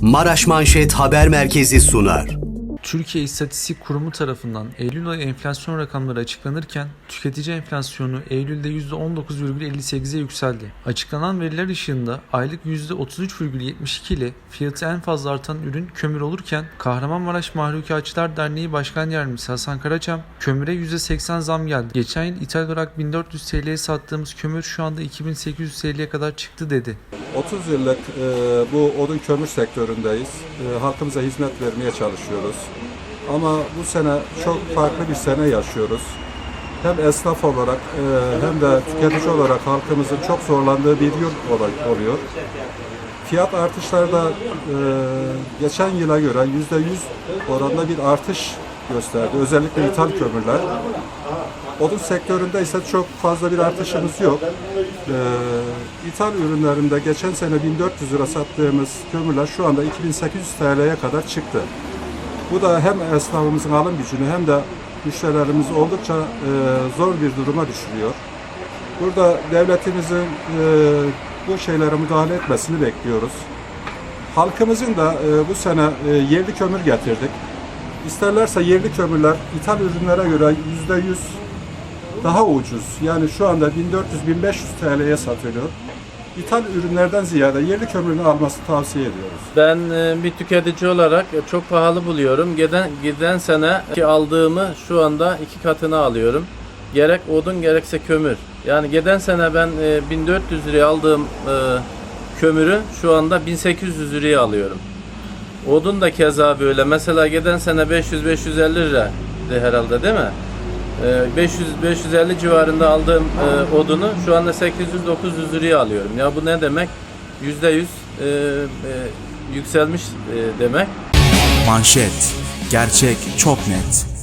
Maraş Manşet Haber Merkezi sunar. Türkiye İstatistik Kurumu tarafından Eylül ayı enflasyon rakamları açıklanırken tüketici enflasyonu Eylül'de %19,58'e yükseldi. Açıklanan veriler ışığında aylık %33,72 ile fiyatı en fazla artan ürün kömür olurken Kahramanmaraş Mahlukatçılar Derneği Başkan Yardımcısı Hasan Karaçam kömüre %80 zam geldi. Geçen yıl ithal olarak 1400 TL'ye sattığımız kömür şu anda 2800 TL'ye kadar çıktı dedi. 30 yıllık e, bu odun kömür sektöründeyiz. E, halkımıza hizmet vermeye çalışıyoruz. Ama bu sene çok farklı bir sene yaşıyoruz. Hem esnaf olarak e, hem de tüketici olarak halkımızın çok zorlandığı bir yıl oluyor. Fiyat artışları da e, geçen yıla göre %100 oranında bir artış gösterdi. Özellikle ithal kömürler. Odun sektöründe ise çok fazla bir artışımız yok. Ee, ithal ürünlerinde geçen sene 1400 lira sattığımız kömürler şu anda 2800 TL'ye kadar çıktı. Bu da hem esnafımızın alım gücünü hem de müşterilerimizi oldukça e, zor bir duruma düşürüyor. Burada devletimizin e, bu şeylere müdahale etmesini bekliyoruz. Halkımızın da e, bu sene e, yerli kömür getirdik. İsterlerse yerli kömürler ithal ürünlere göre %100 daha ucuz. Yani şu anda 1400-1500 TL'ye satılıyor. İthal ürünlerden ziyade yerli kömürünü almasını tavsiye ediyoruz. Ben e, bir tüketici olarak çok pahalı buluyorum. Giden, giden sene ki aldığımı şu anda iki katını alıyorum. Gerek odun gerekse kömür. Yani giden sene ben e, 1400 liraya aldığım e, kömürü şu anda 1800 liraya alıyorum. Odun da keza böyle. Mesela giden sene 500-550 lira herhalde değil mi? E, 500 550 civarında aldığım e, odunu şu anda 800-900 liraya alıyorum. Ya bu ne demek? %100 e, e, yükselmiş demek. Manşet. Gerçek çok net.